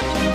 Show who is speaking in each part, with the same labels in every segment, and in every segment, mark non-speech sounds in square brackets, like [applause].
Speaker 1: Bye.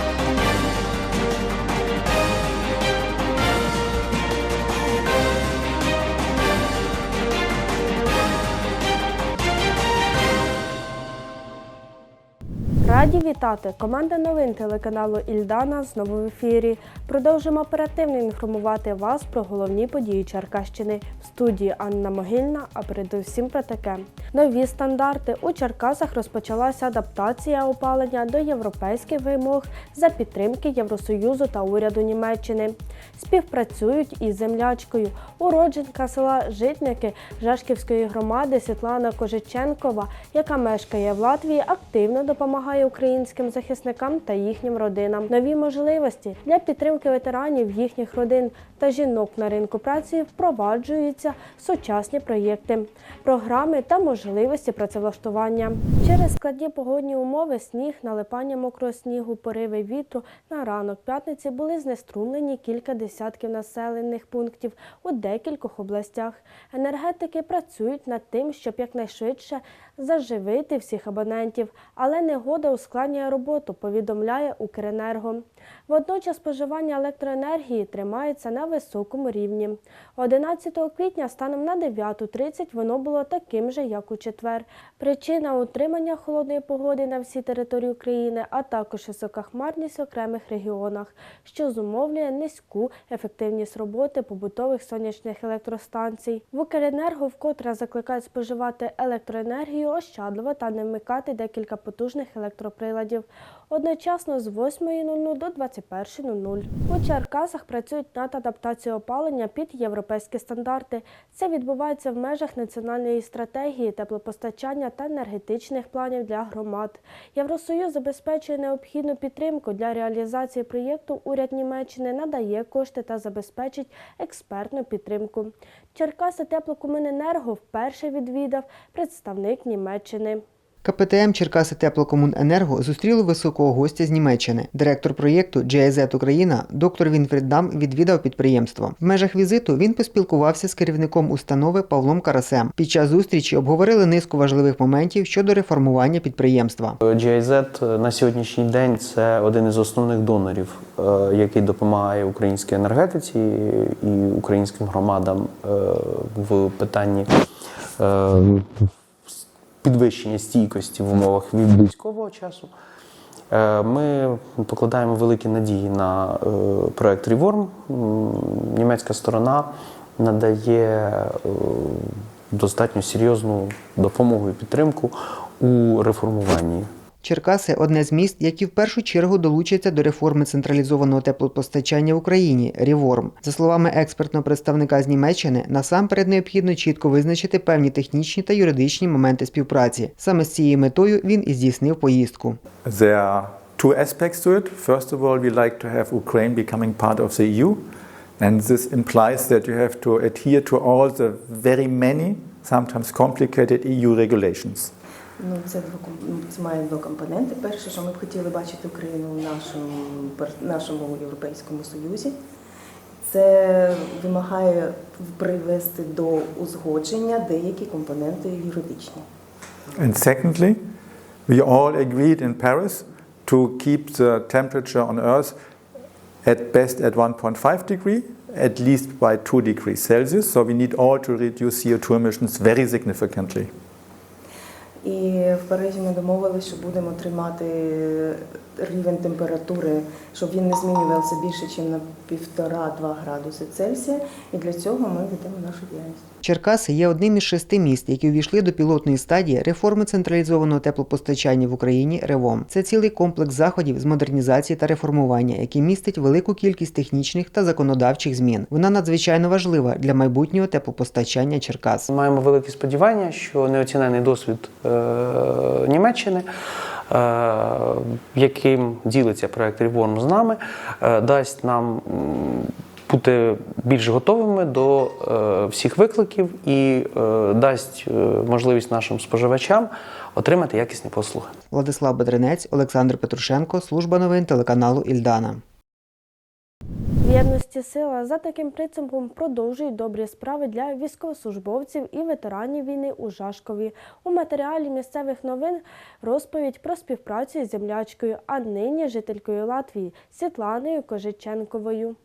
Speaker 1: Раді вітати! Команда новин телеканалу Ільдана знову в ефірі. Продовжимо оперативно інформувати вас про головні події Черкащини. В студії Анна Могильна, а передусім про таке. Нові стандарти. У Черкасах розпочалася адаптація опалення до європейських вимог за підтримки Євросоюзу та уряду Німеччини. Співпрацюють із землячкою. Уродженка села Житники Жашківської громади Світлана Кожиченкова, яка мешкає в Латвії, активно допомагає українським захисникам та їхнім родинам. Нові можливості для підтримки ветеранів їхніх родин та жінок на ринку праці впроваджуються сучасні проєкти, програми та можливості працевлаштування. Через складні погодні умови сніг, налипання мокрого снігу, пориви вітру на ранок п'ятниці були знеструмлені кілька десятків населених пунктів у декількох областях. Енергетики працюють над тим, щоб якнайшвидше заживити всіх абонентів, але негода ускладнює роботу, повідомляє Укренерго. Водночас споживання електроенергії тримається на високому рівні. 11 квітня станом на 9.30 воно було таким же, як у четвер. Причина утримання холодної погоди на всій території України, а також висока хмарність в окремих регіонах, що зумовлює низьку ефективність роботи побутових сонячних електростанцій. В Укренерго вкотре закликають споживати електроенергію ощадливо та не вмикати декілька потужних електроприладів. Одночасно з 8.00 до 21.00. У Черкасах працюють над адаптацією опалення під європейські стандарти. Це відбувається в межах національної стратегії теплопостачання та енергетичних планів для громад. Євросоюз забезпечує необхідну підтримку для реалізації проєкту. Уряд Німеччини надає кошти та забезпечить експертну підтримку. Черкаси теплокомуненерго вперше відвідав представник Німеччини.
Speaker 2: КПТМ Черкаси Теплокомуненерго зустріли високого гостя з Німеччини. Директор проєкту GIZ Україна, доктор Вінфрід Дам відвідав підприємство. В межах візиту він поспілкувався з керівником установи Павлом Карасем. Під час зустрічі обговорили низку важливих моментів щодо реформування підприємства.
Speaker 3: GIZ на сьогоднішній день це один із основних донорів, е, який допомагає українській енергетиці і українським громадам е, в питанні е, підвищення стійкості в умовах військового часу. Е, Ми покладаємо великі надії на е, проект Reform. Німецька сторона надає е, достатньо серйозну допомогу і підтримку у реформуванні.
Speaker 2: Черкаси одне з міст, які в першу чергу долучаться до реформи централізованого теплопостачання в Україні Ріворм. За словами експертного представника з Німеччини, насамперед необхідно чітко визначити певні технічні та юридичні моменти співпраці. Саме з цією метою він і здійснив поїздку.
Speaker 4: There are two aspects to it. First of all, we like to have Ukraine becoming part of the EU, and this implies that you have to adhere to all the very many, sometimes complicated EU regulations.
Speaker 5: Ну, це двоком- це має два компоненти. Перше, що ми б хотіли бачити Україну в нашому пар- нашому Європейському Союзі, це вимагає привести до узгодження деякі компоненти юридичні.
Speaker 4: And secondly, we all agreed in Paris to keep the temperature on Earth at best at 1.5 degree, at least by 2 degrees Celsius. So we need all to reduce CO2 emissions very significantly.
Speaker 5: І в Парижі ми домовилися, що будемо тримати рівень температури, щоб він не змінювався більше, ніж на півтора-два градуси Цельсія. І для цього ми ведемо нашу діяльність.
Speaker 2: Черкаси є одним із шести міст, які увійшли до пілотної стадії реформи централізованого теплопостачання в Україні РЕВОМ. Це цілий комплекс заходів з модернізації та реформування, який містить велику кількість технічних та законодавчих змін. Вона надзвичайно важлива для майбутнього теплопостачання Черкас.
Speaker 3: Маємо великі сподівання, що неоцінений досвід е, Німеччини, е, яким ділиться проект Reform з нами, е, дасть нам бути більш готовими до е, всіх викликів і е, дасть е, можливість нашим споживачам отримати якісні послуги.
Speaker 2: Владислав Бедренець, Олександр Петрушенко, служба новин телеканалу Ільдана.
Speaker 1: єдності сила за таким принципом продовжують добрі справи для військовослужбовців і ветеранів війни у Жашкові. У матеріалі місцевих новин розповідь про співпрацю з землячкою, а нині жителькою Латвії Світланою Кожиченковою.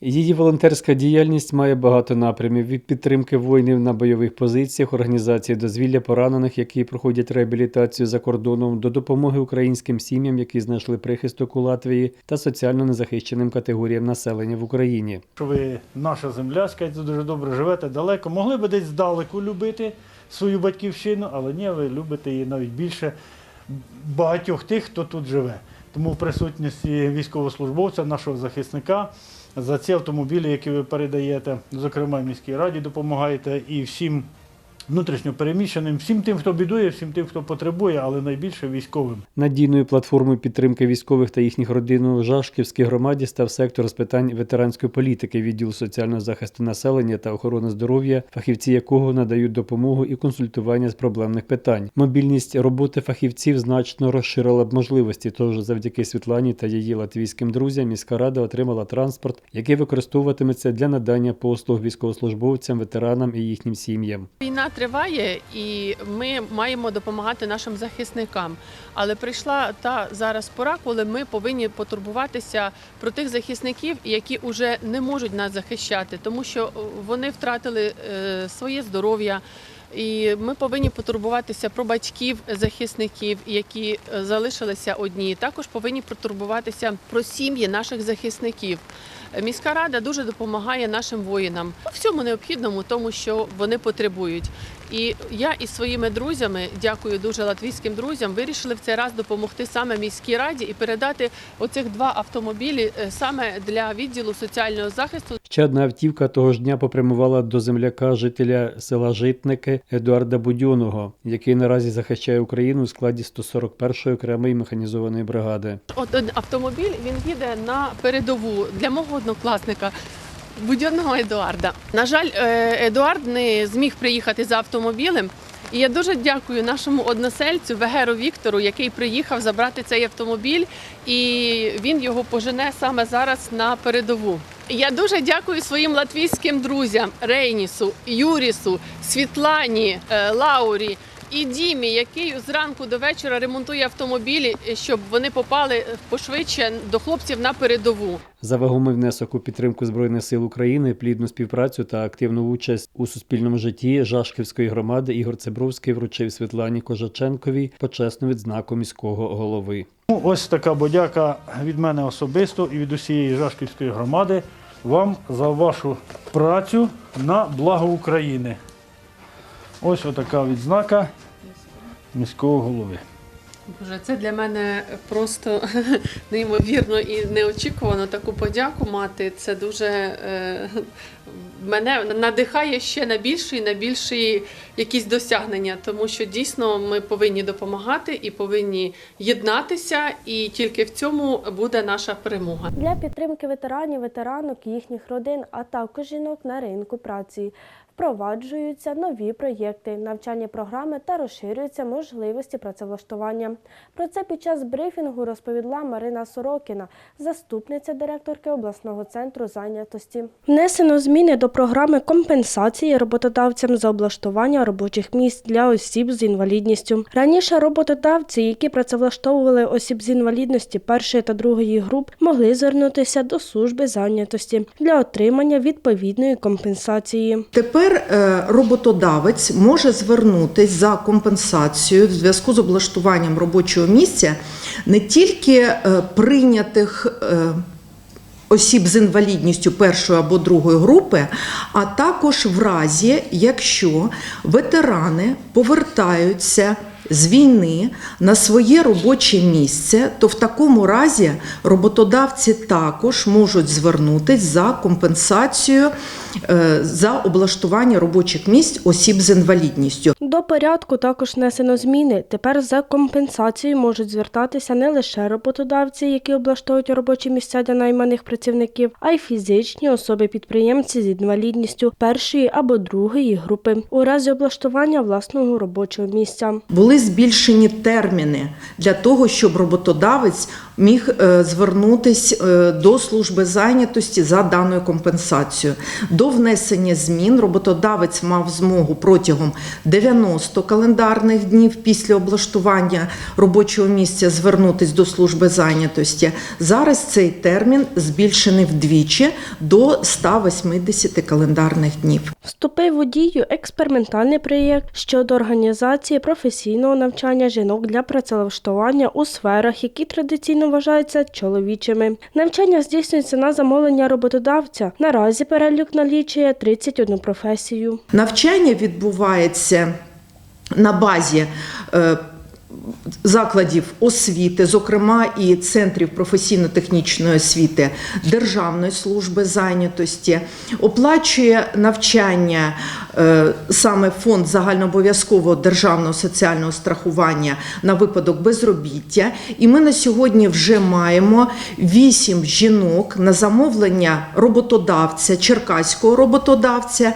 Speaker 6: Її волонтерська діяльність має багато напрямів від підтримки воїнів на бойових позиціях, організації дозвілля поранених, які проходять реабілітацію за кордоном, до допомоги українським сім'ям, які знайшли прихисток у Латвії, та соціально незахищеним категоріям населення в Україні.
Speaker 7: що ви наша земляцька, і тут дуже добре живете далеко. Могли би десь здалеку любити свою батьківщину, але ні, ви любите її навіть більше багатьох тих, хто тут живе. Тому в присутності військовослужбовця, нашого захисника, за ці автомобілі, які ви передаєте, зокрема міській раді, допомагаєте і всім внутрішньо переміщеним, всім тим, хто бідує, всім тим, хто потребує, але найбільше військовим.
Speaker 6: Надійною платформою підтримки військових та їхніх родин у Жашківській громаді став сектор з питань ветеранської політики, відділ соціального захисту населення та охорони здоров'я, фахівці якого надають допомогу і консультування з проблемних питань. Мобільність роботи фахівців значно розширила б можливості. Тож, завдяки Світлані та її латвійським друзям, міська рада отримала транспорт, який використовуватиметься для надання послуг військовослужбовцям, ветеранам і їхнім сім'ям.
Speaker 8: Війна триває, і ми маємо допомагати нашим захисникам. Але прийшла та зараз пора, коли ми повинні потурбуватися про тих захисників, які вже не можуть нас захищати, тому що вони втратили е, своє здоров'я. І ми повинні потурбуватися про батьків захисників, які е, залишилися одні. Також повинні потурбуватися про сім'ї наших захисників. Міська рада дуже допомагає нашим воїнам у всьому необхідному, тому що вони потребують. І я із своїми друзями, дякую дуже латвійським друзям, вирішили в цей раз допомогти саме міській раді і передати оцих два автомобілі е, саме для відділу соціального захисту.
Speaker 6: Ще одна автівка того ж дня попрямувала до земляка жителя села Житники Едуарда Будьоного, який наразі захищає Україну у складі 141-ї окремої механізованої бригади.
Speaker 8: От автомобіль він їде на передову для мого однокласника. Будьонного Едуарда. На жаль, е, Едуард не зміг приїхати за автомобілем. І я дуже дякую нашому односельцю Вегеру Віктору, який приїхав забрати цей автомобіль, і він його пожене саме зараз на передову. Я дуже дякую своїм латвійським друзям Рейнісу, Юрісу, Світлані, е, Лаурі і Дімі, який зранку до вечора ремонтує автомобілі, щоб вони попали пошвидше до хлопців на передову.
Speaker 6: За вагомий внесок у підтримку Збройних сил України, плідну співпрацю та активну участь у суспільному житті Жашківської громади Ігор Цебровський вручив Світлані Кожаченковій почесну відзнаку міського голови.
Speaker 7: Ну, ось така подяка від мене особисто і від усієї Жашківської громади вам за вашу працю на благо України. Ось отака відзнака міського голови.
Speaker 8: Боже, це для мене просто [laughs] неймовірно і неочікувано таку подяку мати. Це дуже е, мене надихає ще на більші, на більші якісь досягнення, тому що дійсно ми повинні допомагати і повинні єднатися, і тільки в цьому буде наша перемога.
Speaker 1: Для підтримки ветеранів, ветеранок, їхніх родин, а також жінок на ринку праці впроваджуються нові проєкти, навчальні програми та розширюються можливості працевлаштування. Про це під час брифінгу розповіла Марина Сорокіна, заступниця директорки обласного центру зайнятості. Внесено зміни до програми компенсації роботодавцям за облаштування робочих місць для осіб з інвалідністю. Раніше роботодавці, які працевлаштовували осіб з інвалідності першої та другої груп, могли звернутися до служби зайнятості для отримання відповідної компенсації.
Speaker 9: Тепер е, роботодавець може звернутися за компенсацією в зв'язку з облаштуванням робочого місця не тільки е, прийнятих. е, Осіб з інвалідністю першої або другої групи, а також в разі, якщо ветерани повертаються з війни на своє робоче місце, то в такому разі роботодавці також можуть звернутися за компенсацією за облаштування робочих місць осіб з інвалідністю.
Speaker 1: До порядку також внесено зміни. Тепер за компенсацією можуть звертатися не лише роботодавці, які облаштовують робочі місця для найманих працівників, а й фізичні особи-підприємці з інвалідністю першої або другої групи у разі облаштування власного робочого місця.
Speaker 9: Були збільшені терміни для того, щоб роботодавець міг е, звернутись е, до служби зайнятості за даною компенсацією. До внесення змін роботодавець мав змогу протягом 90 календарних днів після облаштування робочого місця звернутись до служби зайнятості. Зараз цей термін збільшений вдвічі до 180 календарних днів.
Speaker 1: Вступив у дію експериментальний проєкт щодо організації професійного навчання жінок для працевлаштування у сферах, які традиційно вважаються чоловічими. Навчання здійснюється на замовлення роботодавця. Наразі перелік налічує 31 професію.
Speaker 9: Навчання відбувається на базі. Закладів освіти, зокрема і центрів професійно-технічної освіти Державної служби зайнятості, оплачує навчання е, саме фонд загальнообов'язкового державного соціального страхування на випадок безробіття. І ми на сьогодні вже маємо вісім жінок на замовлення роботодавця, черкаського роботодавця,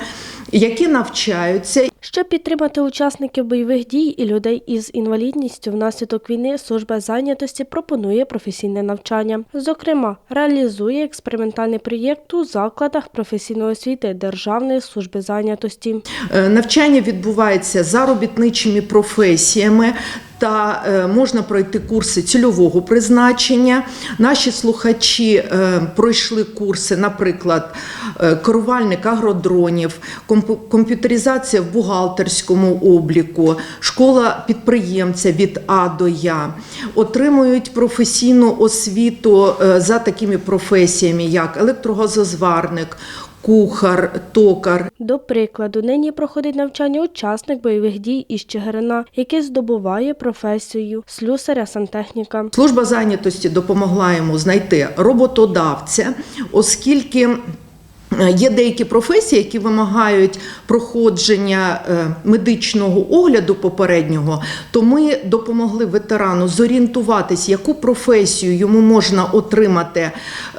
Speaker 9: які навчаються
Speaker 1: Щоб підтримати учасників бойових дій і людей із інвалідністю внаслідок війни, служба зайнятості пропонує професійне навчання. Зокрема, реалізує експериментальний проєкт у закладах професійної освіти Державної служби зайнятості.
Speaker 9: Е, Навчання відбувається за робітничими професіями. Та е, можна пройти курси цільового призначення. Наші слухачі е, пройшли курси, наприклад, е, керувальник агродронів, комп- комп'ютеризація в бухгалтерському обліку, школа підприємця від А до Я. Отримують професійну освіту за такими професіями, як електрогазозварник, кухар, токар,
Speaker 1: До прикладу, нині проходить навчання учасник бойових дій із Чигирина, який здобуває професію слюсаря сантехніка.
Speaker 9: Служба зайнятості допомогла йому знайти роботодавця, оскільки. Е, Є деякі професії, які вимагають проходження е, медичного огляду попереднього, то ми допомогли ветерану зорієнтуватись, яку професію йому можна отримати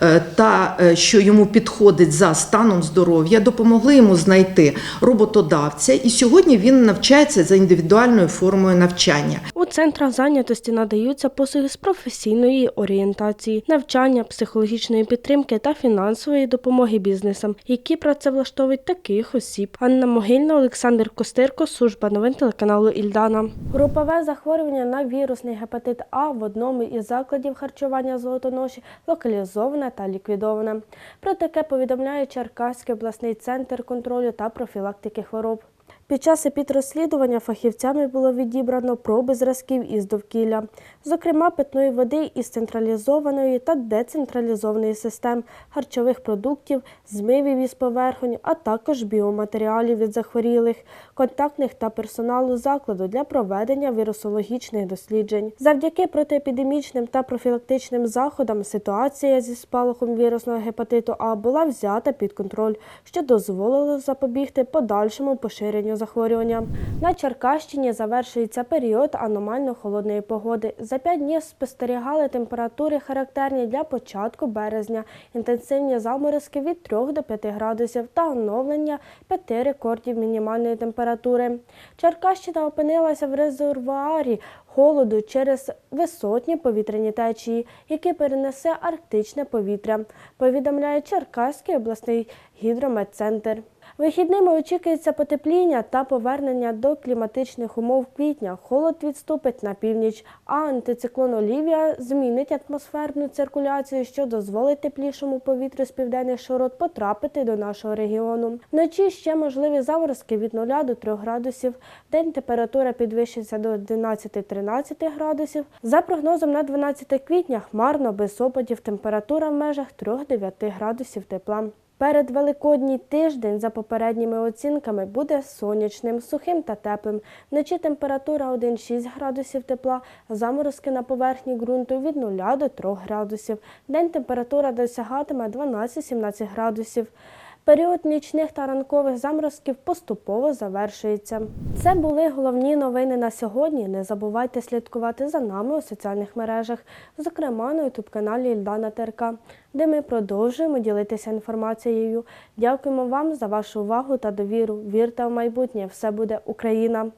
Speaker 9: е, та що йому підходить за станом здоров'я. Допомогли йому знайти роботодавця, і сьогодні він навчається за індивідуальною формою навчання.
Speaker 1: Центрах зайнятості надаються послуги з професійної орієнтації, навчання, психологічної підтримки та фінансової допомоги бізнесам, які працевлаштовують таких осіб. Анна Могильна, Олександр Костирко, служба новин телеканалу Ільдана. Групове захворювання на вірусний гепатит А в одному із закладів харчування золотоноші локалізоване та ліквідоване. Про таке повідомляє Черкаський обласний центр контролю та профілактики хвороб. Під час епідрозслідування фахівцями було відібрано проби зразків із довкілля, зокрема питної води із централізованої та децентралізованої систем, харчових продуктів, змивів із поверхонь, а також біоматеріалів від захворілих, контактних та персоналу закладу для проведення вірусологічних досліджень. Завдяки протиепідемічним та профілактичним заходам ситуація зі спалахом вірусного гепатиту А була взята під контроль, що дозволило запобігти подальшому поширенню захворювання. На Черкащині завершується період аномально холодної погоди. За п'ять днів спостерігали температури, характерні для початку березня, інтенсивні заморозки від 3 до 5 градусів та оновлення п'яти рекордів мінімальної температури. Черкащина опинилася в резервуарі холоду через висотні повітряні течії, які перенесе арктичне повітря, повідомляє Черкаський обласний гідрометцентр. Вихідними очікується потепління та повернення до кліматичних умов квітня. Холод відступить на північ, а антициклон Олівія змінить атмосферну циркуляцію, що дозволить теплішому повітрю з південних широт потрапити до нашого регіону. Вночі ще можливі заморозки від 0 до 3 градусів. День температура підвищиться до 11-13 градусів. За прогнозом на 12 квітня хмарно без опадів температура в межах 3-9 градусів тепла. Перед Великодній тиждень, за попередніми оцінками, буде сонячним, сухим та теплим. Вночі температура 1-6 градусів тепла, заморозки на поверхні ґрунту від 0 до 3 градусів. День температура досягатиме 12-17 градусів. Період нічних та ранкових заморозків поступово завершується. Це були головні новини на сьогодні. Не забувайте слідкувати за нами у соціальних мережах, зокрема на ютуб-каналі Ільдана ТРК, де ми продовжуємо ділитися інформацією. Дякуємо вам за вашу увагу та довіру. Вірте в майбутнє, все буде Україна!